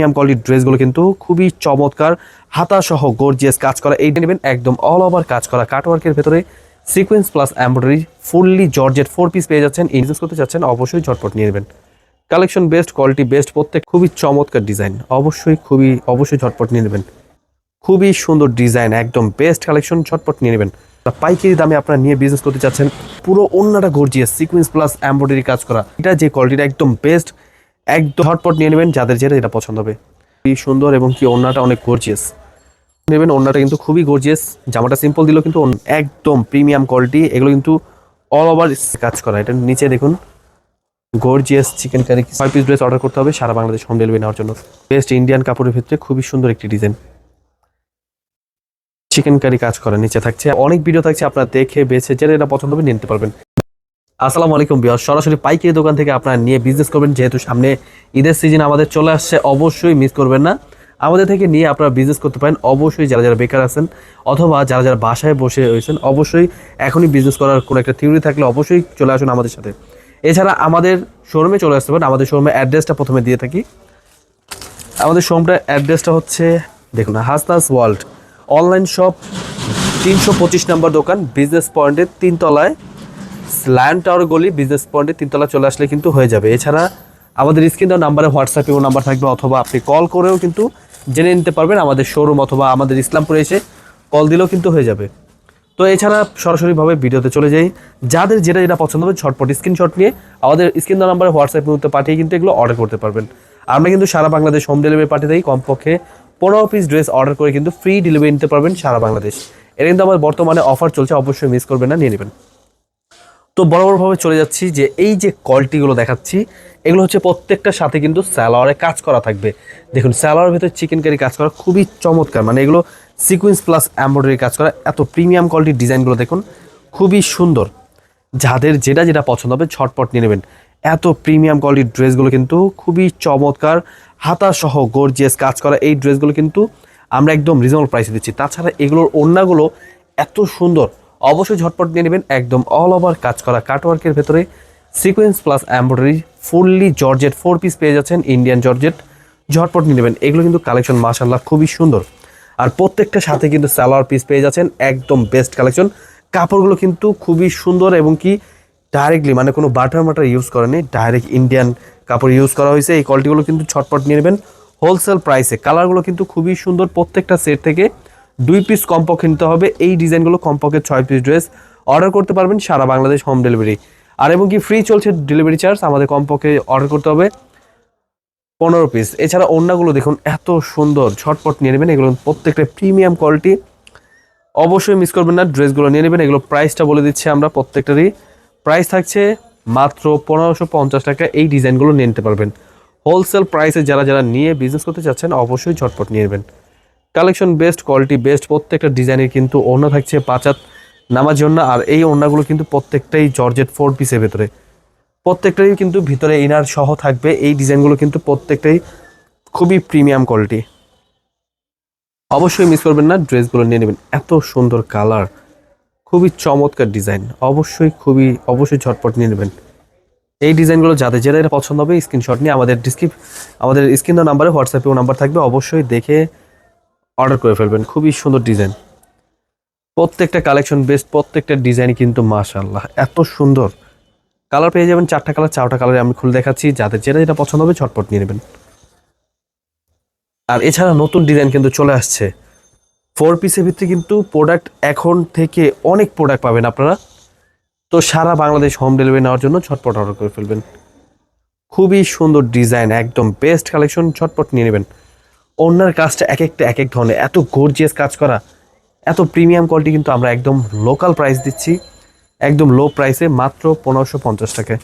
Premium কোয়ালিটির ড্রেসগুলো কিন্তু খুবই চমৎকার হাতা সহ গর্জিয়াস কাজ করা। এইটা নেবেন একদম অল ওভার কাজ করা। কাটওয়ার্কের ভেতরে sequence plus embroidery fully georgette four piece পেয়ে যাচ্ছেন। ইনজেস করতে চাচ্ছেন অবশ্যই ঝটপট নিয়ে নেবেন। কালেকশন বেস্ট কোয়ালিটি বেস্ট প্রত্যেক খুবই চমৎকার ডিজাইন অবশ্যই খুবই, অবশ্যই ঝটপট নিয়ে নেবেন। খুবই সুন্দর ডিজাইন একদম বেস্ট কালেকশন ঝটপট নিয়ে নেবেন। পাইকারি দামে আপনারা নিয়ে বিজনেস করতে চাচ্ছেন, পুরো অন্যটা গর্জিয়াস সিকোয়েন্স প্লাস এমব্রয়ডারি কাজ করা। এটা যে কোয়ালিটিটা একদম বেস্ট একদম হটপট নিয়ে নেবেন যাদের যেটা এটা পছন্দ হবে। খুবই সুন্দর এবং কি ওড়নাটা অনেক গর্জিয়াস নেবেন, ওড়নাটা কিন্তু খুবই গর্জিয়াস জামাটা সিম্পল দিলেও কিন্তু একদম প্রিমিয়াম কোয়ালিটি এগুলো কিন্তু অল ওভার কাজ করা। এটা নিচে দেখুন গর্জিয়াস চিকেন কারি ছয় পিস ড্রেস অর্ডার করতে হবে, সারা বাংলাদেশ হোম ডেলিভারি নেওয়ার জন্য। বেস্ট ইন্ডিয়ান কাপড়ের ভিতরে খুবই সুন্দর একটি ডিজাইন চিকেন কারি কাজ করা, নিচে থাকছে। অনেক ভিডিও থাকছে, আপনারা দেখে, বেছে, যেটা এটা পছন্দ হবে নিতে পারবেন। আসসালামু আলাইকুম বিয়ার সরাসরি পাইকারি দোকান থেকে আপনারা নিয়ে বিজনেস করবেন। যেহেতু সামনে ঈদের সিজন আমাদের চলে আসছে, অবশ্যই মিস করবেন না। আমাদের থেকে নিয়ে আপনারা বিজনেস করতে পারেন। অবশ্যই যারা যারা বেকার আছেন অথবা যারা যারা বাসায় বসে রয়েছেন, অবশ্যই এখনই বিজনেস করার কোনো একটা থিওরি থাকলে অবশ্যই চলে আসুন আমাদের সাথে। এছাড়া আমাদের শোরুমে চলে আসতে পারেন। আমাদের শোরুমে অ্যাড্রেসটা প্রথমে দিয়ে থাকি। আমাদের শোরুমটার অ্যাড্রেসটা হচ্ছে, দেখুন হাসনাস ওয়ার্ল্ড অনলাইন শপ তিনশো পঁচিশ নম্বর দোকান বিজনেস পয়েন্টের তিনতলায় ল্যান্ড টাওয়ার গলি বিজনেস পয়েন্টে তিনতলা চলে আসলে কিন্তু হয়ে যাবে। এছাড়া আমাদের স্ক্রিন দেওয়া নাম্বারে হোয়াটসঅ্যাপেও নাম্বার থাকবে অথবা আপনি কল করেও কিন্তু জেনে নিতে পারবেন আমাদের শোরুম অথবা আমাদের ইসলামপুরে এসে কল দিলেও কিন্তু হয়ে যাবে। তো এছাড়া সরাসরিভাবে ভিডিওতে চলে যাই। যাদের যেটা যেটা পছন্দ হবে ঝটপট স্ক্রিনশট নিয়ে আমাদের স্ক্রিন দেওয়া নাম্বারে হোয়াটসঅ্যাপ মধ্যে পাঠিয়ে কিন্তু এগুলো অর্ডার করতে পারবেন। আমরা কিন্তু সারা বাংলাদেশ হোম ডেলিভারি পাঠিয়ে দিই। কমপক্ষে পনেরো পিস ড্রেস অর্ডার করে কিন্তু ফ্রি ডেলিভারি নিতে পারবেন সারা বাংলাদেশ। এটা কিন্তু আমার বর্তমানে অফার চলছে, অবশ্যই মিস করবেন না, নিয়ে নেবেন। তো বড় বড়ভাবে চলে যাচ্ছি যে এই যে কোয়ালিটিগুলো দেখাচ্ছি, এগুলো হচ্ছে প্রত্যেকটার সাথে কিন্তু স্যালোয়ারে কাজ করা থাকবে। দেখুন স্যালোয়ারের ভিতরে চিকেন কারি কাজ করা খুবই চমৎকার। মানে এগুলো সিকুয়েন্স প্লাস এমব্রয়ডারি কাজ করা, এত প্রিমিয়াম কোয়ালিটির ডিজাইনগুলো দেখুন, খুবই সুন্দর। যাদের যেটা যেটা পছন্দ হবে ছটপট নিয়ে নেবেন। এত প্রিমিয়াম কোয়ালিটির ড্রেসগুলো কিন্তু খুবই চমৎকার হাতা সহ গর্জিয়াস কাজ করা এই ড্রেসগুলো কিন্তু আমরা একদম রিজনেবল প্রাইসে দিচ্ছি। তাছাড়া এগুলোর ওড়নাগুলো এত সুন্দর অবশ্যই ঝটপট নিয়ে নেবেন একদম অল ওভার কাজ করা কাটওয়ার্কের ভেতরে। Sequence plus embroidery fully georgette four piece পেয়ে যাচ্ছেন ইন্ডিয়ান জর্জেট ঝটপট নিয়ে নেবেন, এগুলো কিন্তু কালেকশন মাশাল্লাহ খুবই সুন্দর। আর প্রত্যেকটা সাথে কিন্তু সালোয়ার পিস পেয়ে যাচ্ছেন একদম বেস্ট কালেকশন কাপড়গুলো কিন্তু খুবই সুন্দর এবং কি ডাইরেক্টলি মানে কোনো বাটার মাটার ইউজ করেনি ডাইরেক্ট ইন্ডিয়ান কাপড় ইউজ করা হয়েছে। এই কোয়ালিটিগুলো কিন্তু ছটপট নিয়ে নেবেন। হোলসেল প্রাইসে কালারগুলো কিন্তু খুবই সুন্দর প্রত্যেকটা সেট থেকে। দুই পিস কমপক্ষে নিতে হবে। এই ডিজাইনগুলো কমপক্ষে ছয় পিস ড্রেস অর্ডার করতে পারবেন সারা বাংলাদেশ হোম ডেলিভারি আর এবং কি ফ্রি চলছে ডেলিভারি চার্জ আমাদের কমপক্ষে অর্ডার করতে হবে পনেরো পিস এছাড়া অন্যগুলো দেখুন, এত সুন্দর, ঝটপট নিয়ে নেবেন। এগুলো প্রত্যেকটা প্রিমিয়াম কোয়ালিটি অবশ্যই মিস করবেন না ড্রেসগুলো নিয়ে নেবেন। এগুলো প্রাইসটা বলে দিচ্ছি আমরা প্রত্যেকটারই। প্রাইস থাকছে মাত্র পনেরোশো পঞ্চাশ টাকা। এই ডিজাইনগুলো নিয়ে নিতে পারবেন। হোলসেল প্রাইসে যারা যারা নিয়ে বিজনেস করতে চাচ্ছেন, অবশ্যই ঝটপট নিয়ে নেবেন। কালেকশন বেস্ট কোয়ালিটি বেস্ট প্রত্যেকটা ডিজাইনের কিন্তু ওড়না থাকছে পাঁচাত নামার জন্য আর এই ওড়নাগুলো কিন্তু প্রত্যেকটাই জর্জেট ফোর পিসের ভেতরে। প্রত্যেকটাই কিন্তু ভিতরে ইনার সহ থাকবে, এই ডিজাইনগুলো কিন্তু প্রত্যেকটাই খুবই প্রিমিয়াম কোয়ালিটি অবশ্যই মিস করবেন না ড্রেসগুলো নিয়ে নেবেন। এত সুন্দর কালার খুবই চমৎকার ডিজাইন অবশ্যই খুবই, অবশ্যই ঝটপট নিয়ে নেবেন। এই ডিজাইনগুলো যাদের যেটা পছন্দ হবে স্ক্রিনশট নিয়ে আমাদের ডিসক্রিপ আমাদের স্ক্রিন নাম্বারে হোয়াটসঅ্যাপেও নাম্বার থাকবে, অবশ্যই দেখে অর্ডার করে ফেলবেন। খুবই সুন্দর ডিজাইন। প্রত্যেকটা কালেকশন বেস্ট, প্রত্যেকটা ডিজাইন কিন্তু মাশাল্লাহ এত সুন্দর। কালার পেয়ে যাবেন চারটা কালার, চারটা কালারে আমি খুলে দেখাচ্ছি। যাদের যেটা যেটা পছন্দ হবে ঝটপট নিয়ে নেবেন। আর এছাড়া নতুন ডিজাইন কিন্তু চলে আসছে। ফোর পিসের ভিতরে কিন্তু প্রোডাক্ট এখন থেকে অনেক প্রোডাক্ট পাবেন আপনারা। তো সারা বাংলাদেশ হোম ডেলিভারি নেওয়ার জন্য ঝটপট অর্ডার করে ফেলবেন। খুবই সুন্দর ডিজাইন, একদম বেস্ট কালেকশন ঝটপট নিয়ে নেবেন। অন্যার কাজটা এক একটা এক এক ধরনের। এত গর্জিয়াস কাজ করা, এত প্রিমিয়াম কোয়ালিটি কিন্তু আমরা একদম লোকাল প্রাইস দিচ্ছি, একদম লো প্রাইসে মাত্র পনেরোশো পঞ্চাশ টাকায়।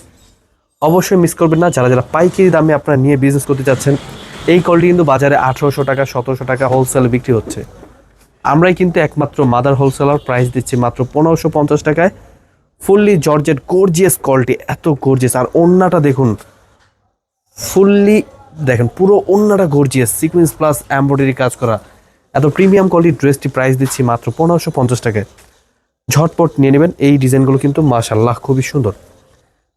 অবশ্যই মিস করবেন না, যারা যারা পাইকারি দামে আপনারা নিয়ে বিজনেস করতে চাচ্ছেন এই কোয়ালিটি কিন্তু বাজারে আঠেরোশো টাকা, সতেরোশো টাকা হোলসেলে বিক্রি হচ্ছে। আমরাই কিন্তু একমাত্র মাদার হোলসেলার প্রাইস দিচ্ছি মাত্র পনেরোশো পঞ্চাশ টাকায়। ফুললি জর্জেট গর্জিয়াস কোয়ালিটি এত গর্জিয়াস আর অন্যটা দেখুন ফুললি দেখেন, পুরো অন্যটা গর্জিয়াস সিকুয়েন্স প্লাস এমব্রয়ডারি কাজ করা। এত প্রিমিয়াম কোয়ালিটির ড্রেসটি প্রাইস দিচ্ছি মাত্র পনেরোশো পঞ্চাশ টাকায়। ঝটপট নিয়ে নেবেন, এই ডিজাইনগুলো কিন্তু মাশাল্লাহ খুবই সুন্দর।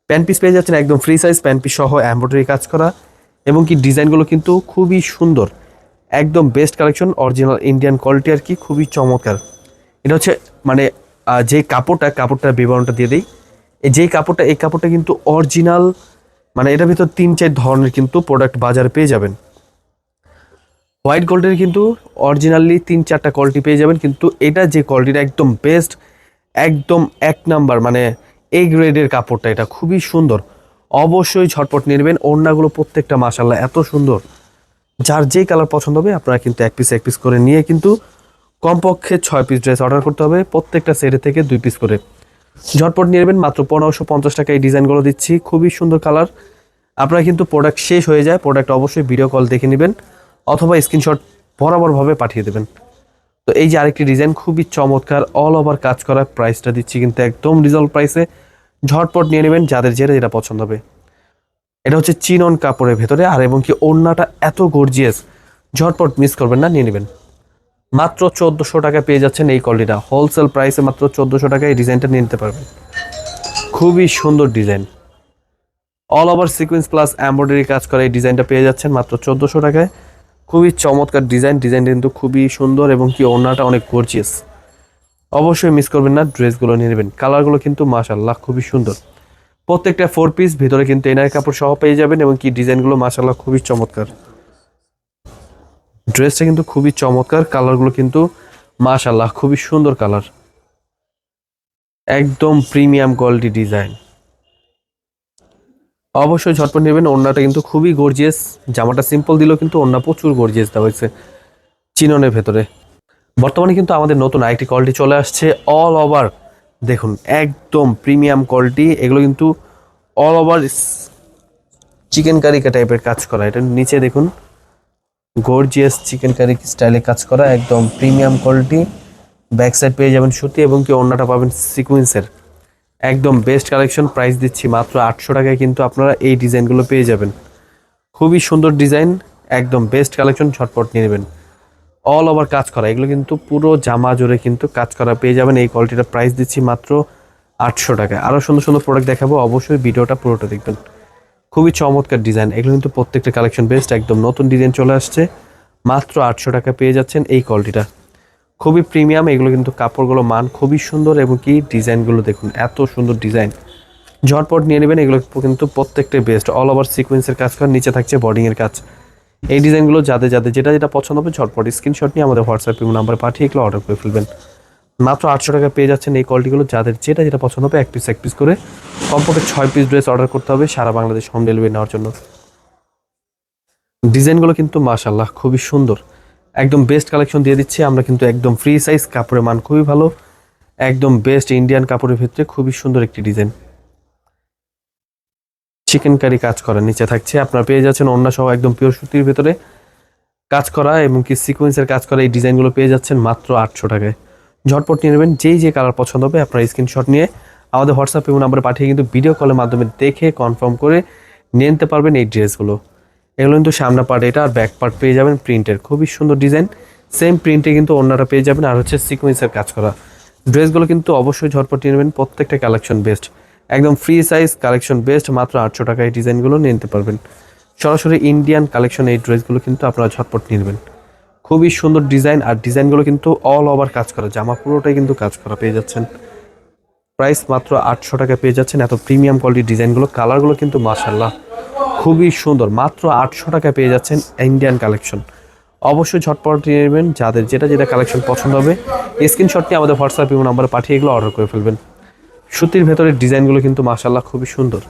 প্যান্ট পিস পেয়ে যাচ্ছেন একদম ফ্রি সাইজ প্যান্ট পিস সহ এমব্রয়ডারি কাজ করা, এবং কি ডিজাইনগুলো কিন্তু খুবই সুন্দর। একদম best collection original Indian quality আর কি, খুবই চমৎকার। এটা হচ্ছে মানে যে কাপড়টা, কাপড়টার বিবরণটা দিয়ে দিই। যেই কাপড়টা, এই কাপড়টা কিন্তু অরিজিনাল মানে এটার ভিতর তিন চার ধরনের কিন্তু প্রোডাক্ট বাজারে পেয়ে যাবেন। হোয়াইট গোল্ডের কিন্তু অরিজিনালি তিন চারটা কোয়ালিটি পেয়ে যাবেন, কিন্তু এটা যে কোয়ালিটিটা একদম বেস্ট একদম এক নাম্বার মানে এ গ্রেডের কাপড়টা এটা খুবই সুন্দর। অবশ্যই ঝটপট নেবেন, ওড়নাগুলো প্রত্যেকটা মাসাল্লাহ এত সুন্দর। যার যে কালার পছন্দ হবে, আপনারা কিন্তু এক পিস এক পিস করে নিয়ে কিন্তু কমপক্ষে ছয় পিস ড্রেস অর্ডার করতে হবে, প্রত্যেকটা সেটে থেকে দুই পিস করে। ঝটপট নিয়ে নেবেন, মাত্র পনেরোশো পঞ্চাশ টাকা এই ডিজাইনগুলো দিচ্ছি। খুবই সুন্দর কালার। আপনারা কিন্তু প্রোডাক্ট শেষ হয়ে যায় প্রোডাক্ট অবশ্যই ভিডিও কল দেখে নেবেন, অথবা স্ক্রিনশট বরাবরভাবে পাঠিয়ে দেবেন। তো এই যে আরেকটি ডিজাইন খুবই চমৎকার অল ওভার কাজ করা প্রাইসটা দিচ্ছি কিন্তু একদম রিজল প্রাইসে ঝটপট নিয়ে নেবেন, যাদের যেটা যেটা পছন্দ হবে। এটা হচ্ছে চিনন কাপড়ের ভেতরে, আর এবং কি ওড়নাটা এত গর্জিয়াস ঝটপট মিস করবেন না, নিয়ে নেবেন। মাত্র চোদ্দোশো টাকা পেয়ে যাচ্ছেন এই কোয়ালিটিটা। হোলসেল প্রাইসে মাত্র চোদ্দোশো টাকায় এই ডিজাইনটা নিতে পারবেন। খুবই সুন্দর design. All over sequence plus embroidery কাজ করা এই ডিজাইনটা পেয়ে যাচ্ছেন মাত্র চোদ্দোশো টাকায়। খুবই চমৎকার ডিজাইন, ডিজাইনটা কিন্তু খুবই সুন্দর এবং কি ওড়নাটা অনেক গর্জিয়াস অবশ্যই মিস করবেন না, ড্রেসগুলো নিয়ে নেবেন। কালারগুলো কিন্তু মাশাল্লাহ খুবই সুন্দর। প্রত্যেকটা ফোর পিস ভিতরে কিন্তু এনার কাপড় সহ পেয়ে যাবেন এবং কি ডিজাইনগুলো মাশাল্লাহ খুবই চমৎকার। ড্রেসটা কিন্তু খুবই চমৎকার, কালারগুলো কিন্তু মাশাল্লাহ খুবই সুন্দর কালার। একদম প্রিমিয়াম কোয়ালিটি ডিজাইন। অবশ্যই ঝটপট নেবেন, ওড়নাটা কিন্তু খুবই গর্জিয়াস জামাটা সিম্পল দিলেও কিন্তু ওড়না প্রচুর গর্জিয়াস দেওয়া হয়েছে চিননের ভেতরে। বর্তমানে কিন্তু আমাদের নতুন আরেকটি কোয়ালিটি চলে আসছে অল ওভার দেখুন, একদম প্রিমিয়াম কোয়ালিটি এগুলো কিন্তু অল ওভার চিকেন কারিকা টাইপের কাজ করা। এটা নিচে দেখুন। গর্জিয়াস চিকেন কারি স্টাইলে কাজ করা, একদম প্রিমিয়াম কোয়ালিটি ব্যাক সাইড পেয়ে যাবেন সুতি এবং কি অন্যটা পাবেন সিকুয়েন্সের একদম বেস্ট কালেকশন প্রাইস দিচ্ছি মাত্র আটশো টাকায়, কিন্তু আপনারা এই ডিজাইনগুলো পেয়ে যাবেন। খুবই সুন্দর ডিজাইন, একদম বেস্ট কালেকশন ঝটপট নিয়ে নেবেন। অল ওভার কাজ করা, এগুলো কিন্তু পুরো জামা জুড়ে কিন্তু কাজ করা পেয়ে যাবেন। এই কোয়ালিটিটা প্রাইস দিচ্ছি মাত্র আটশো টাকায়। আরও সুন্দর সুন্দর প্রোডাক্ট দেখাবো, অবশ্যই ভিডিওটা পুরোটা দেখবেন। খুবই চমৎকার ডিজাইন এগুলো কিন্তু প্রত্যেকটা কালেকশন বেস্ট একদম নতুন ডিজাইন চলে আসছে। মাত্র আটশো টাকা পেয়ে যাচ্ছেন এই কোয়ালিটিটা খুবই প্রিমিয়াম এগুলো কিন্তু কাপড়গুলো মান খুবই সুন্দর এবং কি ডিজাইনগুলো দেখুন, এত সুন্দর ডিজাইন ঝটপট নিয়ে নেবেন, এগুলো কিন্তু প্রত্যেকটাই বেস্ট অল ওভার সিকোয়েন্সের কাজ করা নিচে থাকছে বডিংয়ের কাজ। এই ডিজাইনগুলো যাদের যাদের যেটা যেটা পছন্দ হবে, ঝটপট স্ক্রিনশট নিয়ে আমাদের হোয়াটসঅ্যাপ নাম্বার পাঠিয়ে এগুলো অর্ডার করে ফেলবেন। মাত্র আটশো টাকা পেয়ে যাচ্ছেন এই কোয়ালিটিগুলো যাদের যেটা যেটা পছন্দ হবে এক পিস এক পিস করে। কমপক্ষে ছয় পিস ড্রেস অর্ডার করতে হবে সারা বাংলাদেশ হোম ডেলিভারি নেওয়ার জন্য। ডিজাইনগুলো কিন্তু মাশাল্লাহ খুবই সুন্দর। একদম বেস্ট কালেকশন দিয়ে দিচ্ছি। আমরা কিন্তু একদম ফ্রি সাইজ কাপড়ের মান খুবই ভালো। একদম বেস্ট ইন্ডিয়ান কাপড়ের ভিতরে খুবই সুন্দর একটি ডিজাইন চিকেন কারি কাজ করা নিচে থাকছে। আপনারা পেয়ে যাচ্ছেন অন্য সহ একদম পিওর সুতির ভেতরে। কাজ করা এবং কি সিকোয়েন্সের কাজ করা এই ডিজাইনগুলো পেয়ে যাচ্ছেন মাত্র আটশো টাকায়। ঝটপট নিয়ে নেবেন যেই যে কালার পছন্দ হবে আপনার স্ক্রিনশট নিয়ে আমাদের হোয়াটসঅ্যাপ এবং নাম্বারে পাঠিয়ে কিন্তু ভিডিও কলের মাধ্যমে দেখে কনফার্ম করে নিয়ে নিতে পারবেন এই ড্রেসগুলো এগুলো কিন্তু সামনা পার্ট এটা আর ব্যাক পার্ট পেয়ে যাবেন প্রিন্টের খুবই সুন্দর ডিজাইন সেম প্রিন্টে কিন্তু অন্যরা পেয়ে যাবেন আর হচ্ছে সিকোয়েন্সের কাজ করা। ড্রেসগুলো কিন্তু অবশ্যই ঝটপট নিয়ে নেবেন। প্রত্যেকটা কালেকশন বেস্ট একদম ফ্রি সাইজ কালেকশন বেস্ট মাত্র আটশো টাকা এই ডিজাইনগুলো নিয়ে নিতে পারবেন। সরাসরি ইন্ডিয়ান কালেকশন এই ড্রেসগুলো কিন্তু আপনারা ঝটপট নিয়ে নেবেন। খুবই সুন্দর ডিজাইন আর ডিজাইনগুলো কিন্তু অল ওভার কাজ করা। জামা পুরোটাই কিন্তু কাজ করা পেয়ে যাচ্ছেন। প্রাইস মাত্র আটশো টাকা পেয়ে যাচ্ছেন। এত প্রিমিয়াম কোয়ালিটির ডিজাইনগুলো, কালারগুলো কিন্তু মাশাল্লাহ খুবই সুন্দর। মাত্র আটশো টাকা পেয়ে যাচ্ছেন ইন্ডিয়ান কালেকশন অবশ্যই ঝটপট নিয়ে নেবেন। যাদের যেটা যেটা কালেকশন পছন্দ হবে স্ক্রিনশটটি আমাদের হোয়াটসঅ্যাপ এবং নাম্বারে পাঠিয়ে এগুলো অর্ডার করে ফেলবেন। সুতির ভেতরের ডিজাইনগুলো কিন্তু মাশাল্লাহ খুবই সুন্দর।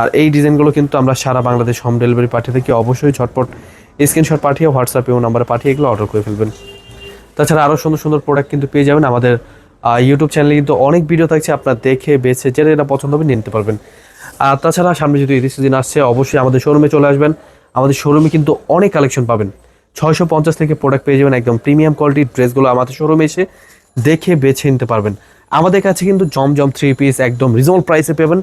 আর এই ডিজাইনগুলো কিন্তু আমরা সারা বাংলাদেশ হোম ডেলিভারি পাঠিয়ে থাকি। অবশ্যই ঝটপট স্ক্রিনশট পাঠিয়ে হোয়াটসঅ্যাপ এবং নাম্বারে পাঠিয়ে এগুলো অর্ডার করে ফেলবেন। তাছাড়া আরও সুন্দর সুন্দর প্রোডাক্ট কিন্তু পেয়ে যাবেন। আমাদের ইউটিউব চ্যানেলে কিন্তু অনেক ভিডিও থাকছে, আপনার দেখে, বেছে যেটা যেটা পছন্দ হবে নিতে পারবেন। আর তাছাড়া সামনে যদি ঈদের সিজন আসছে, অবশ্যই আমাদের শোরুমে চলে আসবেন। আমাদের শোরুমে কিন্তু অনেক কালেকশন পাবেন। ছয়শো পঞ্চাশ থেকে প্রোডাক্ট পেয়ে যাবেন একদম প্রিমিয়াম কোয়ালিটির ড্রেসগুলো আমাদের শোরুমে এসে দেখে, বেছে নিতে পারবেন। আমাদের কাছে কিন্তু জমজম থ্রি পিস একদম রিজনেবল প্রাইসে পাবেন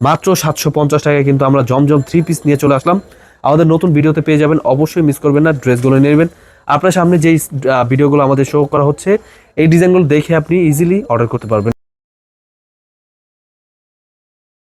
মাত্র সাতশো পঞ্চাশ টাকায় কিন্তু আমরা জমজম থ্রি পিস নিয়ে চলে আসলাম। আমাদের নতুন ভিডিওতে পেয়ে যাবেন, অবশ্যই মিস করবেন না ড্রেসগুলো নেবেন। আপনার সামনে যেই ভিডিওগুলো আমাদের শো করা হচ্ছে, এই ডিজাইনগুলো দেখে আপনি ইজিলি অর্ডার করতে পারবেন।